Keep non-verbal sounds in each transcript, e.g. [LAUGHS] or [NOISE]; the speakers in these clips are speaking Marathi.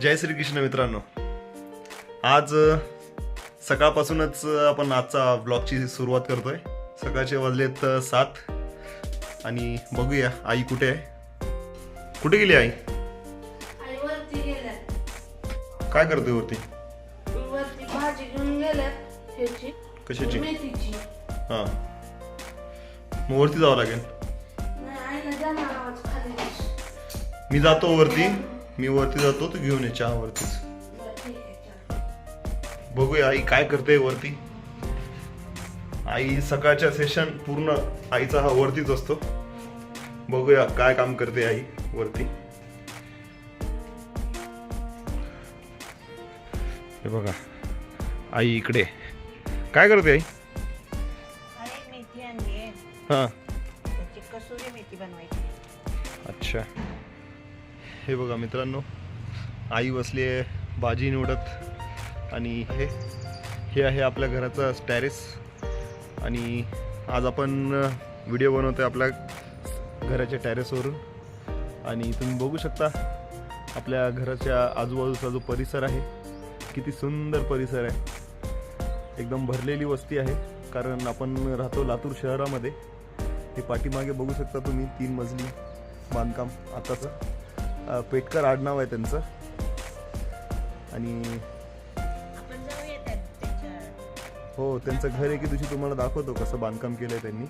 जय श्रीकृष्ण मित्रांनो. आज सकाळपासूनच आपण आजचा ब्लॉगची सुरुवात करतोय. सकाळचे वाजलेत सात. आणि बघूया आई कुठे आहे? कुठे गेली आई? काय करते वरती? कशाची? हां. मग वरती जावं लागेल. मी जातो वरती. मी वरती जातो तू घेऊन ये चहा वरतीच. बघूया आई काय करते वरती. आई सकाळच्या सेशन पूर्ण आईचा हा वरतीच असतो. बघूया काय काम करते आई वरती. हे बघा आई इकडे. काय करते आई? हे बघा मित्रांनो आई बसली आहे भाजी निवडत. आणि हे हे आहे आपल्या घराचा टॅरेस आणि आज आपण व्हिडिओ बनवतो आहे आपल्या घराच्या टॅरेसवरून आणि तुम्ही बघू शकता आपल्या घराच्या आजूबाजूचा जो परिसर आहे किती सुंदर परिसर आहे. एकदम भरलेली वस्ती आहे कारण आपण राहतो लातूर शहरामध्ये. हे पाठीमागे बघू शकता तुम्ही तीन मजली बांधकाम आताचं. पेटकर आडनाव आहे त्यांचं. आणि हो त्यांचं घर एके दिवशी तुम्हाला दाखवतो कसं बांधकाम केलं आहे त्यांनी.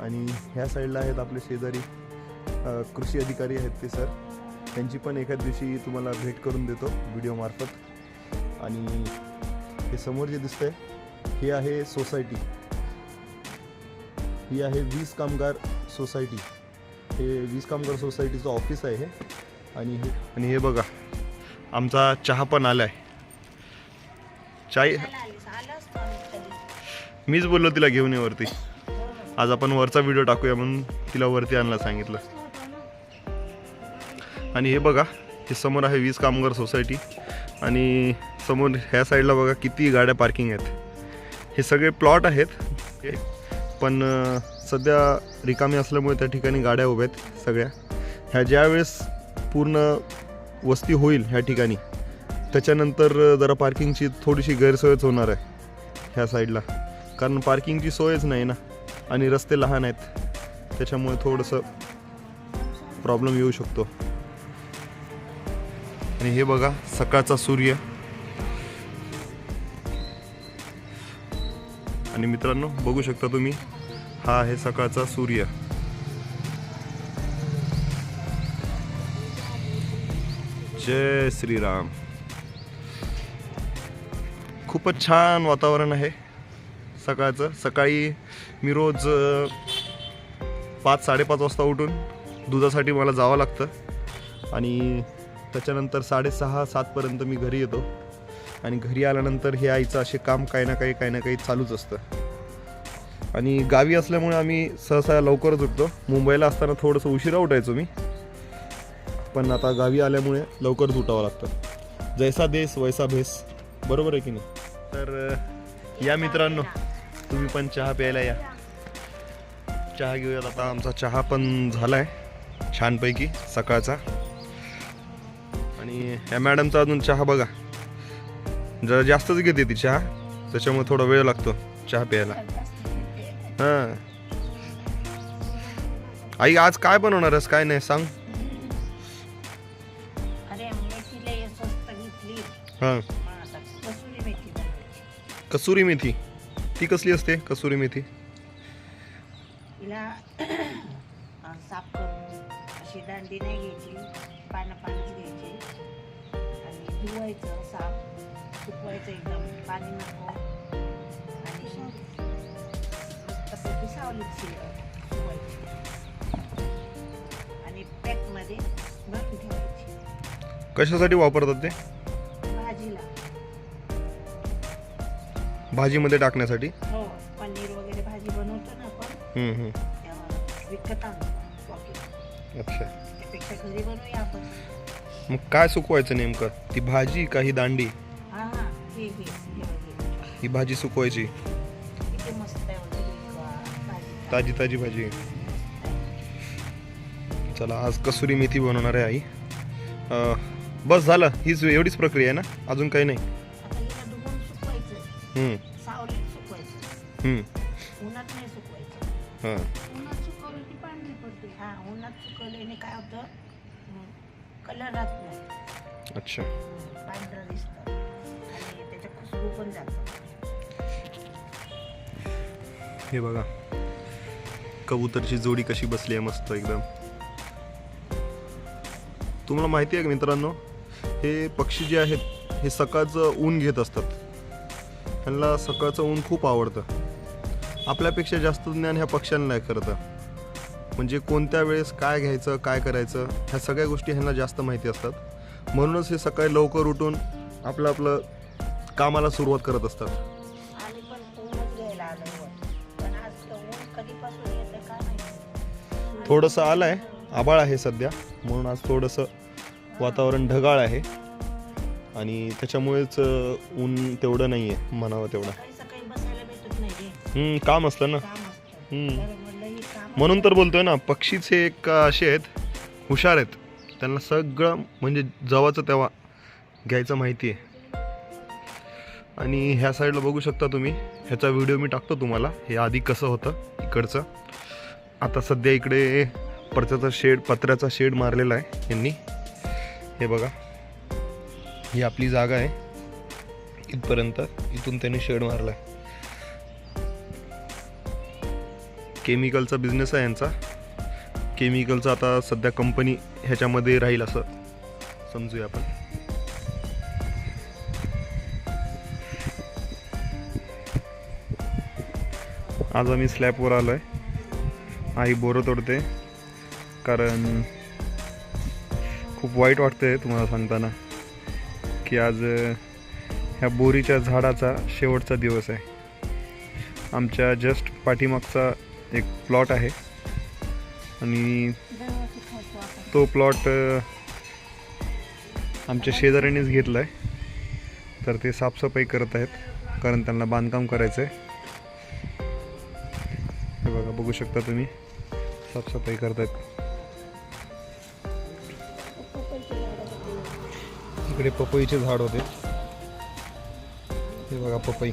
आणि ह्या साईडला आहेत आपले शेजारी कृषी अधिकारी आहेत ते सर. त्यांची पण एखाद दिवशी तुम्हाला भेट करून देतो व्हिडिओमार्फत आणि हे समोर जे दिसतंय हे आहे सोसायटी. ही आहे वीस कामगार सोसायटी. हे वीस कामगार सोसायटीचं ऑफिस आहे हे. आणि हे आणि हे बघा आमचा चहा पण आला आहे चाय मीच बोललो तिला घेऊन ये वरती. आज आपण वरचा व्हिडिओ टाकूया म्हणून तिला वरती आणायला सांगितलं. आणि हे बघा हे समोर आहे वीस कामगार सोसायटी. आणि समोर ह्या साईडला बघा किती गाड्या पार्किंग आहेत. हे सगळे प्लॉट आहेत. पण सध्या रिकामी असल्यामुळे त्या ठिकाणी गाड्या उभ्या आहेत सगळ्या. ह्या ज्यावेळेस पूर्ण वस्ती होईल ह्या ठिकाणी. त्याच्यानंतर जरा पार्किंगची थोडीशी गैरसोयच होणार आहे ह्या साईडला कारण पार्किंगची सोयच नाही ना आणि रस्ते लहान आहेत. त्याच्यामुळे थोडंसं प्रॉब्लेम येऊ शकतो. आणि हे बघा सकाळचा सूर्य. आणि मित्रांनो बघू शकता तुम्ही हा आहे सकाळचा सूर्य. जय श्रीराम. खूपच छान वातावरण आहे. सकाळचं सकाळी मी रोज पाच साडेपाच वाजता उठून दुधासाठी मला जावं लागतं. आणि त्याच्यानंतर साडेसहा सातपर्यंत मी घरी येतो. आणि घरी आल्यानंतर हे आईचं असे काम काही ना काही काही ना काही चालूच असतं. आणि गावी असल्यामुळे आम्ही सहसा लवकरच उठतो. मुंबईला असताना थोडंसं उशिरा उठायचो मी. पण आता गावी आल्यामुळे लवकर उठावं लागतं. जैसा देश वैसा भेस. बरोबर आहे की नाही? तर या मित्रांनो तुम्ही पण चहा प्यायला या. चहा घेऊयात आता. आमचा चहा पण झाला आहे छानपैकी सकाळचा. आणि ह्या मॅडमचा अजून चहा बघा. जरा जास्तच घेते ती चहा. त्याच्यामुळे थोडा वेळ लागतो चहा प्यायला. हां. आई आज काय बनवणार आहेस? काय नाही सांग. हां. कसुरी मेथी. कसुरी मेथी ती कसली असते कसुरी मेथी? तिला अं, साफ करून अशी दांडी नाही घ्यायची पानं घ्यायची. आणि धुवायचं साफ सुकवायचं एकदम पाणी नको. आणि पॅकमध्ये भरून ठेवायची. कशासाठी वापरतात ते? भाजीमध्ये टाकण्यासाठी? हो पनीर वगैरे भाजी बनवतो ना आपण. हम्म, हम्म. तेव्हा विकत आणतो पॉकेट अच्छा. त्यापेक्षा घरी बनवूया आपण. मग काय सुकवायचं नेमकं? ती भाजी का ही दांडी? हा हा. हे घे हे बघ, ही भाजी सुकवायची. किती मस्त आहे वगैरे भाजी. ताजी ताजी भाजी. चला आज कसुरी मेथी बनवणार आहे आई. अं, बस झालं. हीच एवढीच प्रक्रिया आहे ना? अजून काही नाही. सावलीत सुकवायचं. उन्हात नाही सुकवायचं. हां. उन्हात सुकवलं पांढरी पडते. हा उन्हात सुकवल्याने काय होतं? कलर राहत नाही. अच्छा. पांढरं दिसतं. त्याच्या खुशबू पण जातं. हे बघा. कबूतरची जोडी कशी बसली आहे मस्त एकदम. तुम्हाला माहिती आहे का मित्रांनो? हे पक्षी जे आहेत हे सकाळचं ऊन घेत असतात. त्यांना सकाळचं ऊन खूप आवडतं. आपल्यापेक्षा जास्त ज्ञान ह्या पक्ष्यांना आहे खरं तर. म्हणजे कोणत्या वेळेस काय घ्यायचं काय करायचं ह्या सगळ्या गोष्टी ह्यांना जास्त माहिती असतात. म्हणूनच हे सकाळी लवकर उठून आपलं आपलं कामाला सुरुवात करत असतात. थोडंसं आलं आहे आबाळ आहे सध्या. म्हणून आज थोडंसं वातावरण ढगाळ आहे. आणि त्याच्यामुळेच ऊन तेवढं नाही आहे म्हणावं तेवढं. काम असतं. ना म्हणून तर बोलतोय ना पक्षीच हे एक असे आहेत हुशार आहेत. त्यांना सगळं म्हणजे जवळचं तेव्हा घ्यायचं माहिती आहे. आणि ह्या साईडला बघू शकता तुम्ही ह्याचा व्हिडिओ मी टाकतो तुम्हाला. हे आधी कसं होतं इकडचं. आता सध्या इकडे पत्र्याचा शेड पत्र्याचा शेड मारलेला आहे यांनी. हे बघा. ही आपली जागा आहे. इथपर्यंत इथून त्यांनी शेड मारला. आहे केमिकलचा बिझनेस आहे यांचा. केमिकलचा आता सध्या कंपनी ह्याच्यामध्ये राहील असं समजूया आपण. आज आम्ही स्लॅबवर आलो आहे आई बोरं तोडते. कारण खूप वाईट वाटते तुम्हाला सांगताना. की आज ह्या बोरीच्या झाडाचा शेवटचा दिवस आहे. आमच्या जस्ट पाठीमागचा एक प्लॉट आहे. आणि तो प्लॉट आमच्या शेजाऱ्यांनीच घेतला आहे तर ते साफसफाई करत आहेत कारण त्यांना बांधकाम करायचं आहे हे बघा बघू शकता तुम्ही. साफसफाई करत आहेत इकडे पपईचे झाड होते. हे बघा पपई.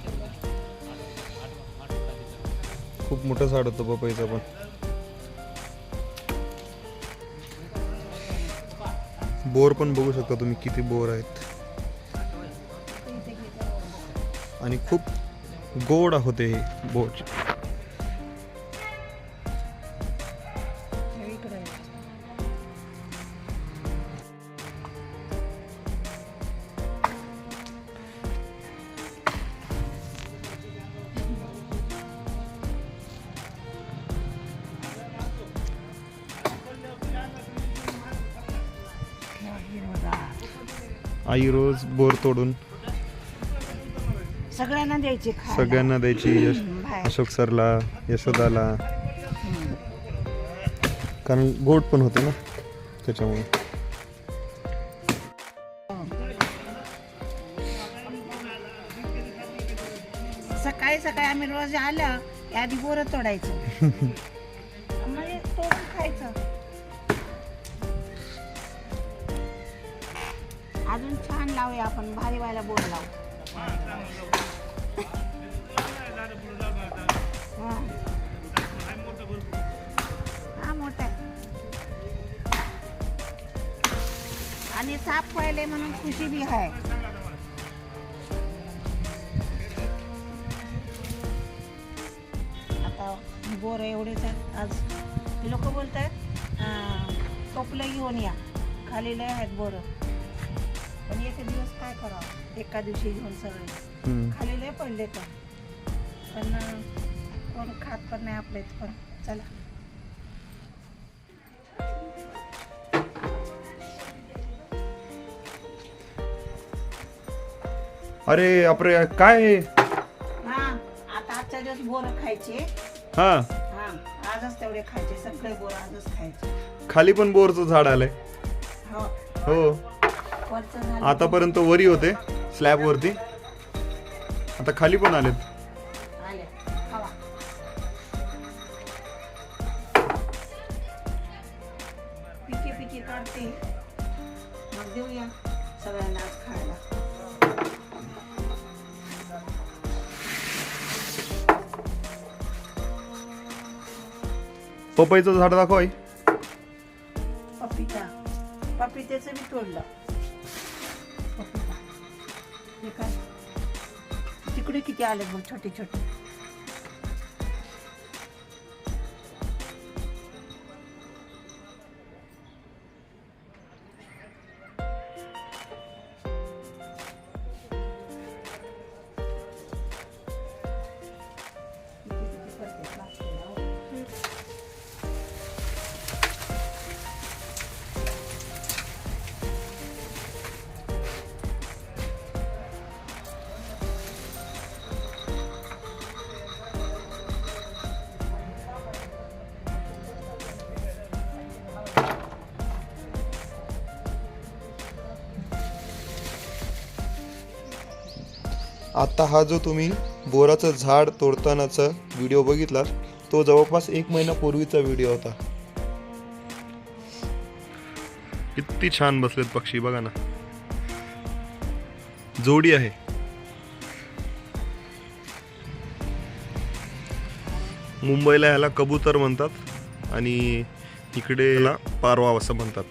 खूप मोठं झाड होतं पपईचं पण. बोर पण बघू शकता तुम्ही किती बोर आहेत. आणि खूप गोड होते हे बोर. आई रोज बोर तोडून सगळ्यांना द्यायची खायला. सगळ्यांना द्यायची यश बाहेर. अशोक सरला यशोदाला. कारण गोड पण होते ना त्याच्यामुळे. सकाळी सकाळी आम्ही रोज आलं की आधी बोरं तोडायचं. [LAUGHS] अजून छान लावूया आपण भारी व्हायला बोर लावू हा. मोठा आहे. आणि साफ व्हायले म्हणून खुशी बी आहे आता बोर एवढेच आहेत आज लोक बोलत आहेत टोपलं घेऊन या खाली लय आहेत बोरं एक दिवस काय करावं? एका दिवशी घेऊन सगळे. खाली लय पडले तर पण कोण खात पण नाही आपले पण. चला. अरे अरे काय? हे? आता आजच्या दिवस बोरं खायचे. हा. हा आजच तेवढे खायचे. सगळे बोरं आजच खायचे. खाली पण बोरचं झाड आलंय. हो. हो. आतापर्यंत वरी होते स्लॅब वरती. आता खाली पण आलेत. पपईचं झाड दाखव आई. पपिता. पपित्याचं मी तोडलं. हे काय? तिकडे किती आले बघ छोटे छोटे. आता हा जो तुम्ही बोराचं झाड तोडतानाचा व्हिडिओ बघितला तो जवळपास एक महिना पूर्वीचा व्हिडिओ होता. किती छान बसलेत पक्षी बघा ना. जोडी आहे. मुंबईला ह्याला कबूतर म्हणतात आणि इकडे याला पारवा असं म्हणतात.